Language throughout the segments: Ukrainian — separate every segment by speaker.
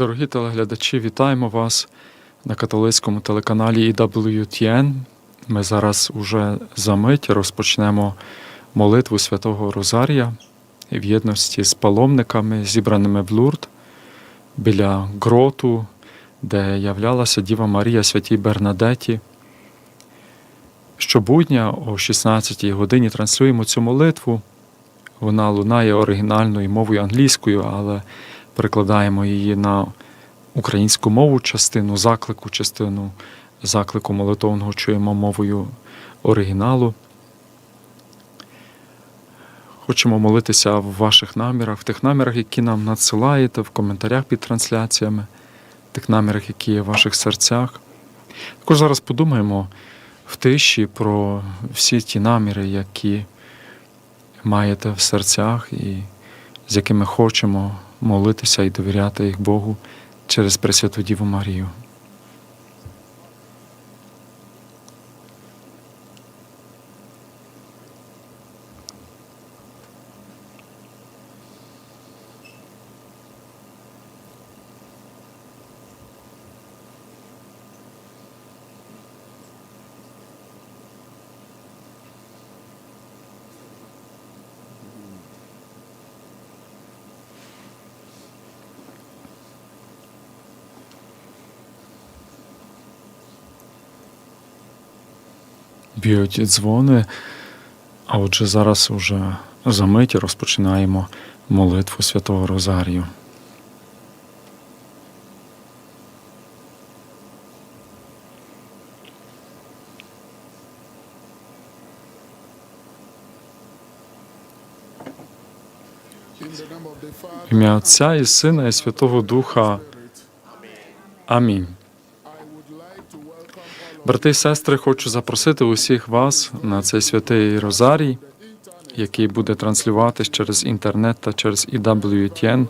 Speaker 1: Дорогі телеглядачі, вітаємо вас на католицькому телеканалі EWTN. Ми зараз уже за мить розпочнемо молитву Святого Розарія в єдності з паломниками, зібраними в Лурд біля гроту, де являлася Діва Марія Святій Бернадеті. Щобудня о 16 годині транслюємо цю молитву. Вона лунає оригінальною мовою англійською, але перекладаємо її на українську мову частину заклику, частину заклику молитовного чуємо мовою оригіналу. Хочемо молитися в ваших намірах, в тих намірах, які нам надсилаєте, в коментарях під трансляціями, в тих намірах, які є в ваших серцях. Також зараз подумаємо в тиші про всі ті наміри, які маєте в серцях і з якими хочемо молитися і довіряти їх Богу через Пресвяту Діву Марію. Б'ють дзвони, а отже зараз уже за мить розпочинаємо молитву Святого Розарію. Ім'я Отця і Сина і Святого Духа. Амінь. Брати і сестри, хочу запросити усіх вас на цей святий Розарій, який буде транслюватись через інтернет та через EWTN,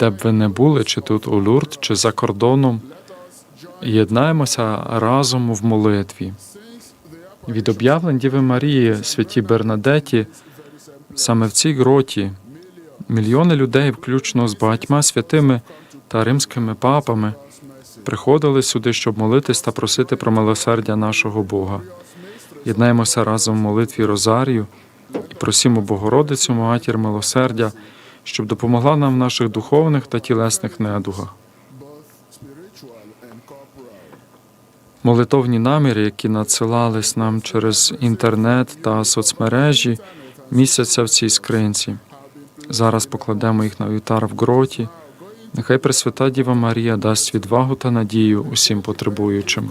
Speaker 1: де б ви не були, чи тут у Лурд, чи за кордоном. Єднаємося разом в молитві. Від об'явлень Діви Марії, святі Бернадеті, саме в цій гроті мільйони людей, включно з багатьма святими та римськими папами, приходили сюди, щоб молитись та просити про милосердя нашого Бога. Єднаємося разом в молитві Розарію і просімо Богородицю, Матір милосердя, щоб допомогла нам в наших духовних та тілесних недугах. Молитовні наміри, які надсилались нам через інтернет та соцмережі, місяця в цій скринці. Зараз покладемо їх на вівтар в гроті. Нехай Пресвята Діва Марія дасть відвагу та надію усім потребуючим.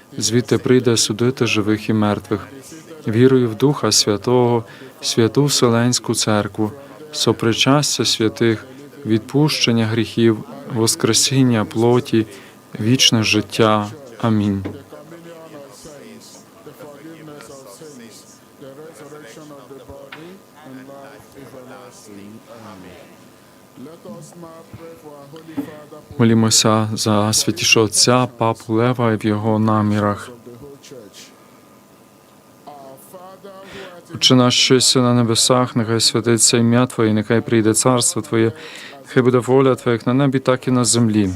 Speaker 1: звідти прийде судити живих і мертвих. Вірую в Духа Святого, святу Вселенську Церкву, сопричастя святих, відпущення гріхів, воскресіння плоті, вічне життя. Амінь. Молімося за святішого Отця, Папу Лева і в його намірах. Отче наш, що єси на небесах, нехай святиться ім'я Твоє, нехай прийде царство Твоє, нехай буде воля Твоя, як на небі, так і на землі.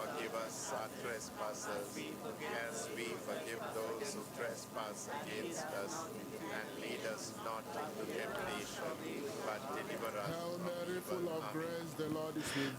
Speaker 2: forgive us our trespasses, as we forgive those who trespass against us. And lead us not into temptation, but deliver us from evil.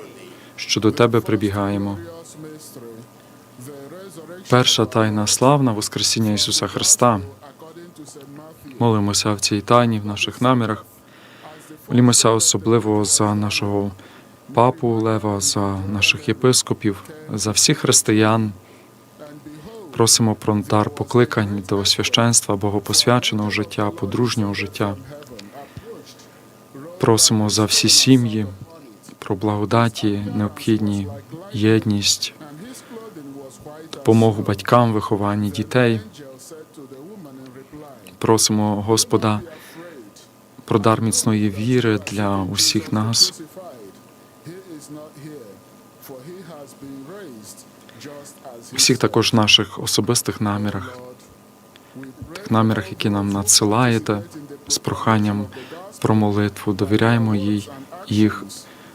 Speaker 1: що до тебе прибігаємо. Перша тайна славна Воскресіння Ісуса Христа. Молимося в цій тайні, в наших намірах. Молімося особливо за нашого папу Лева, за наших єпископів, за всіх християн. Просимо про дар покликань до священства, богопосвяченого життя, подружнього життя. Просимо за всі сім'ї, про благодаті, необхідні єдність, допомогу батькам, вихованні дітей. Просимо Господа про дар міцної віри для усіх нас. Всіх також наших особистих намірах, тих намірах, які нам надсилаєте з проханням про молитву. Довіряємо їй їх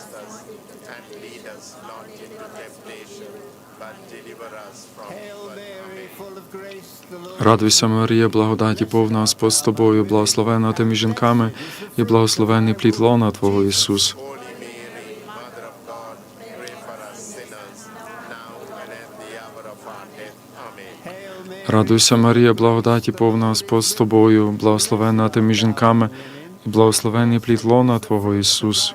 Speaker 2: against us. And lead us not into temptation, but deliver us from
Speaker 3: Hail
Speaker 2: evil.
Speaker 3: Mary, full of grace, the Lord
Speaker 1: Радуйся, Марія, благодаті повна Господь з тобою, благословена ти між жінками, і благословений плід лона Твого Ісус.
Speaker 2: Holy Mary, Mother of God, pray for us sinners, now and at the hour of our death. Amen.
Speaker 1: Радуйся, Марія, благодаті повна Господь з тобою, благословена ти між жінками, і благословений плід лона Твого Ісус.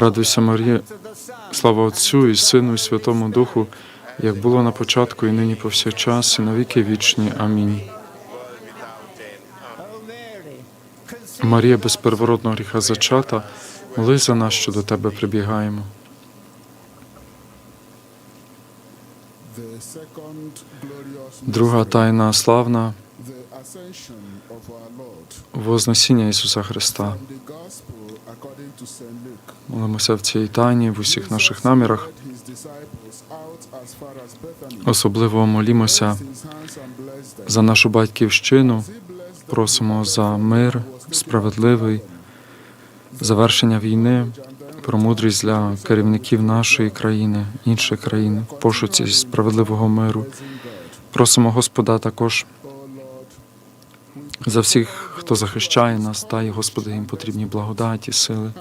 Speaker 1: Радуйся, Марія, слава Отцю і Сину, і Святому Духу, як було на початку, і нині повсякчас, і на віки вічні. Амінь. Марія без первородного гріха зачата, молись за нас, що до тебе прибігаємо. Друга тайна славна. Вознесіння Ісуса Христа. Молимося в цій тайні в усіх наших намірах. Особливо молімося за нашу батьківщину. Просимо за мир справедливий, завершення війни, про мудрість для керівників нашої країни, інших країн, в пошуці справедливого миру. Просимо Господа також за всіх, хто захищає нас, дай, Господи, їм потрібні благодаті, сили.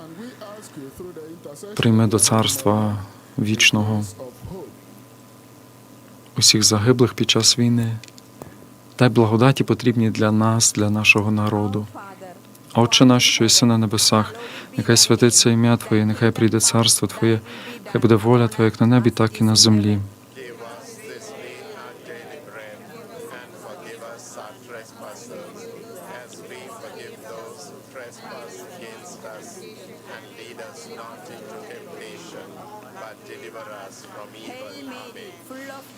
Speaker 1: Прийми до царства вічного усіх загиблих під час війни. Дай благодаті потрібні для нас, для нашого народу. Отче наш, що єси на небесах, нехай святиться ім'я Твоє, нехай прийде царство Твоє, хай буде воля Твоя, як на небі, так і на землі.
Speaker 2: Give us this day our daily bread, and forgive us our trespasses, as we forgive those who trespass against us. And lead us not into temptation, but deliver us from evil. Amen.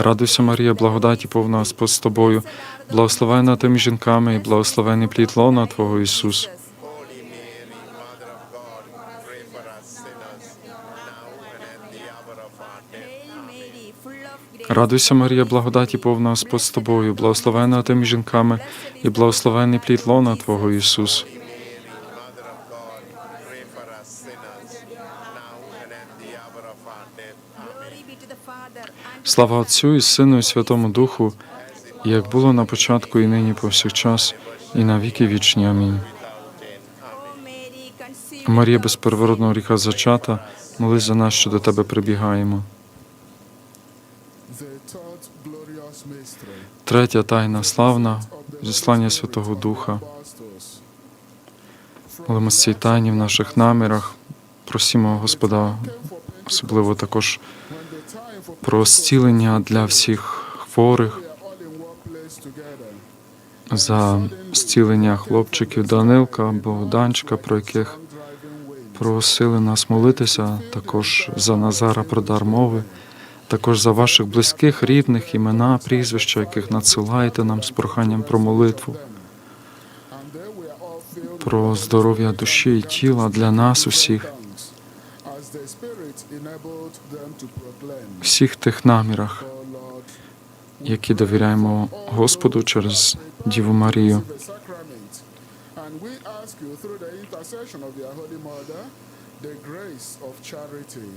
Speaker 1: Радуйся, Марія, благодаті повна Господь з тобою, благословена ти жінками, і благословений плід лона Твого Ісус. Радуйся, Марія, благодаті повна Господь з тобою, благословена ти жінками, і благословений плід лона Твого Ісус. Слава Отцю і Сину, і Святому Духу, як було на початку, і нині повсякчас, і на віки вічні. Амінь. Марія без гріха зачата, молись за нас, що до тебе прибігаємо. Третя тайна славна, зіслання Святого Духа. Молимо з цій тайні в наших намірах. Просімо Господа, особливо також
Speaker 4: when the time for
Speaker 1: про зцілення для всіх хворих, за зцілення хлопчиків Данилка, Богданчика, про яких просили нас молитися, також за Назара про дар мови, також за ваших близьких, рідних, імена, прізвища, яких надсилаєте нам з проханням про молитву, про здоров'я душі і тіла для нас усіх, всіх тих намірах. Які довіряємо Господу через Діву Марію.
Speaker 4: the grace of charity.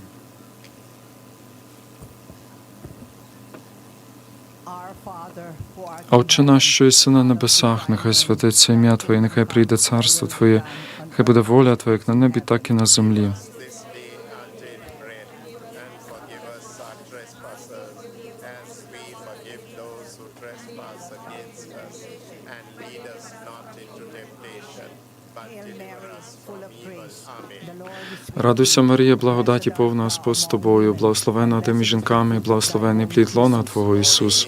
Speaker 1: Отче наш, що єси на небесах, нехай святиться ім'я Твоє, нехай прийде царство Твоє, нехай буде воля Твоя, як на небі, так і на землі.
Speaker 2: This day our daily bread, and forgive us our trespasses, as we forgive those who trespass against us. And lead us not into temptation, us
Speaker 1: Радуйся, Марія, благодаті повна Господь з тобою, благословена ти між жінками, благословений плід лона Твого Ісус.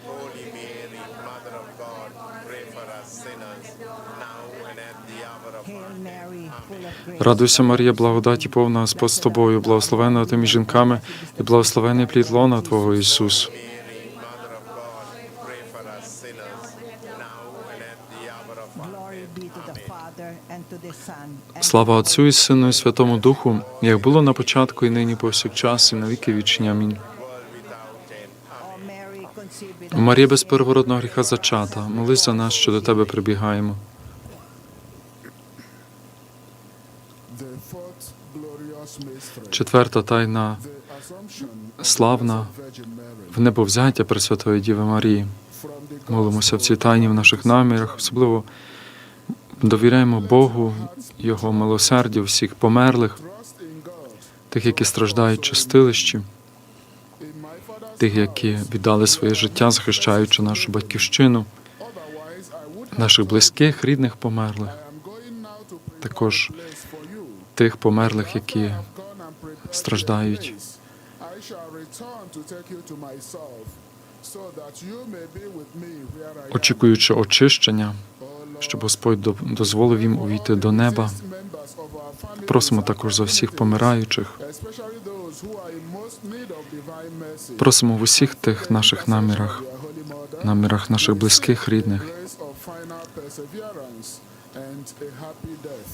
Speaker 1: Радуйся, Марія, благодаті повна Господь з тобою, благословена ти між жінками, і благословений плід лона Твого Ісус. Слава Отцю і Сину і Святому Духу, як було на початку, і нині повсякчас, і на віки вічні. Амінь. Марія без первородного гріха зачата, молись за нас, що до тебе прибігаємо. Четверта тайна. Славна. В небовзяття Пресвятої Діви Марії. Молимося в цій тайні в наших намірах, особливо довіряємо Богу, Його милосердю, всіх померлих, тих, які страждають чистилищі, тих, які віддали своє життя, захищаючи нашу батьківщину, наших близьких, рідних померлих, також тих померлих, які страждають. очікуючи очищення, щоб Господь до- дозволив їм увійти до неба. Просимо також за всіх помираючих. Просимо в усіх тих наших намірах, намірах наших близьких, рідних.
Speaker 4: grace of final perseverance and a happy death.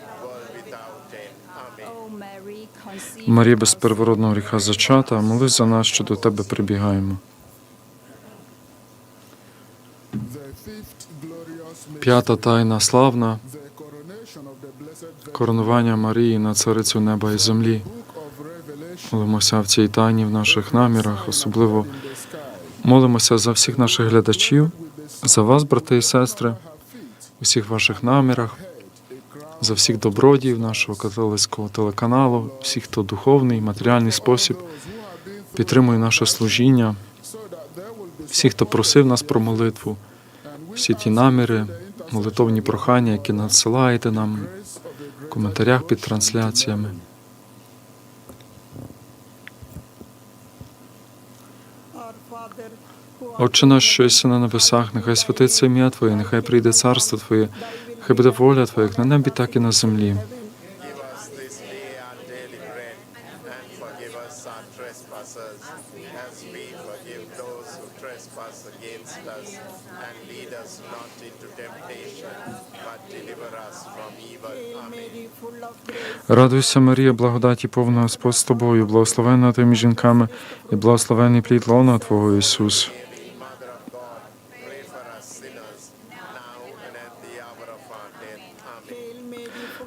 Speaker 1: Марія без первородного гріха зачата, молись за нас, що до тебе прибігаємо. П'ята тайна славна коронування Марії на царицю неба і землі. Молимося в цій тайні в наших намірах, особливо молимося за всіх наших глядачів, за вас, брати і сестри,
Speaker 4: at her feet,
Speaker 1: у всіх ваших намірах, за всіх добродіїв нашого католицького телеканалу, всіх, хто духовний, матеріальний спосіб підтримує наше служіння,
Speaker 4: so that there will be
Speaker 1: всі, хто просив нас про молитву, всі ті наміри, молитовні прохання, які надсилаєте нам в коментарях під трансляціями. Отче наш, що єси на небесах, нехай святиться ім'я Твоє, нехай прийде царство Твоє, нехай буде воля Твоя, як на небі, так і на землі. Радуйся, Марія, благодаті повна Господь з тобою, благословена ти між жінками, і благословений плід лона Твого Ісус.
Speaker 2: Mother of God, pray for us sinners, now and at the hour of our death. Amen.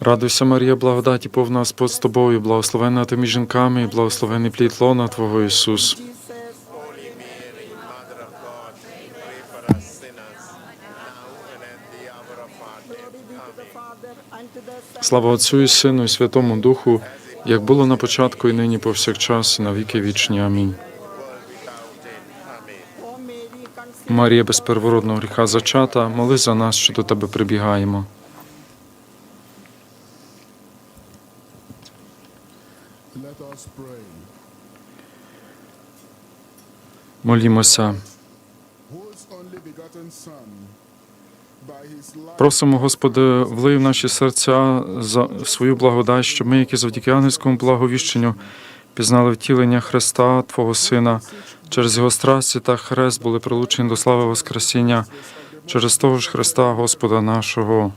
Speaker 1: Радуйся, Марія, благодаті повна Господь з тобою, благословенна ти між жінками, благословений плід лона Твого Ісус. Слава Отцю і Сину, і Святому Духу, як було на початку, і нині повсякчас, і на віки вічні. Амінь. Марія без первородного гріха зачата, моли за нас, що до тебе прибігаємо.
Speaker 4: Let us pray.
Speaker 1: Молімося. Просимо, Господи, влий в наші серця за свою благодать, щоб ми, які завдяки ангельському благовіщенню, пізнали втілення Христа, Твого Сина, через Його страсті та хрест були прилучені до слави Воскресіння, через того ж Христа, Господа нашого.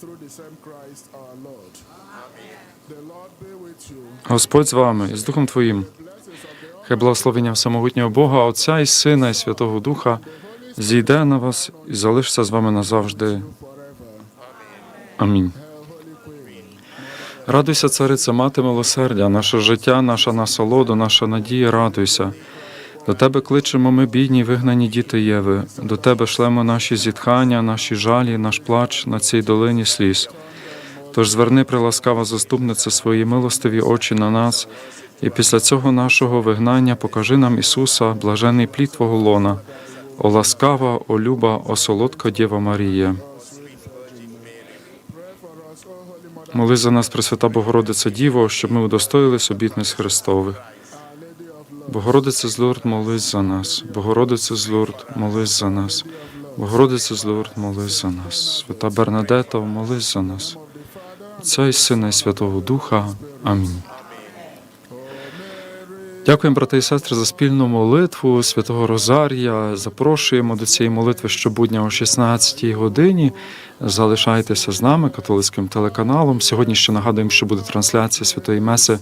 Speaker 4: The Lord be with you.
Speaker 1: Господь з вами і з Духом Твоїм. Хай благословення всемогутнього Бога, Отця і Сина, і Святого Духа зійде на вас і залишиться з вами назавжди. Амінь. Радуйся, цариця, мати милосердя, наше життя, наша насолода, наша надія, радуйся. До тебе кличемо ми, бідні, вигнані діти Єви. До тебе шлемо наші зітхання, наші жалі, наш плач на цій долині сліз. Тож зверни, приласкава заступниця, свої милостиві очі на нас, і після цього нашого вигнання покажи нам Ісуса, блажений плід Твого лона. О ласкава, о люба, о солодка Дєва Марія. Моли за нас, Пресвята Богородиця Діво, щоб ми удостоїлись обітниць Христових. Богородиця з Лурд, молись за нас. Богородиця з Лурд, молись за нас. Богородиця з Лурд, молись за нас. Свята Бернадета, молись за нас. Отця і Сина, і Святого Духа. Амінь. Дякуємо, брати і сестри, за спільну молитву Святого Розарія. Запрошуємо до цієї молитви щобудня о 16 годині. Залишайтеся з нами, католицьким телеканалом. Сьогодні ще нагадуємо, що буде трансляція Святої Меси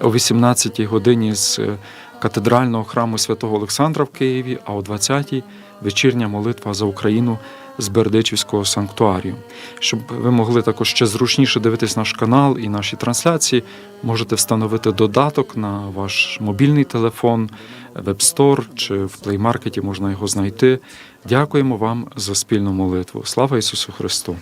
Speaker 1: о 18 годині з е, катедрального храму Святого Олександра в Києві, а о 20-й вечірня молитва за Україну з Бердичівського санктуарію. Щоб ви могли також ще зручніше дивитись наш канал і наші трансляції, можете встановити додаток на ваш мобільний телефон, вебстор чи в плеймаркеті можна його знайти. Дякуємо вам за спільну молитву. Слава Ісусу Христу!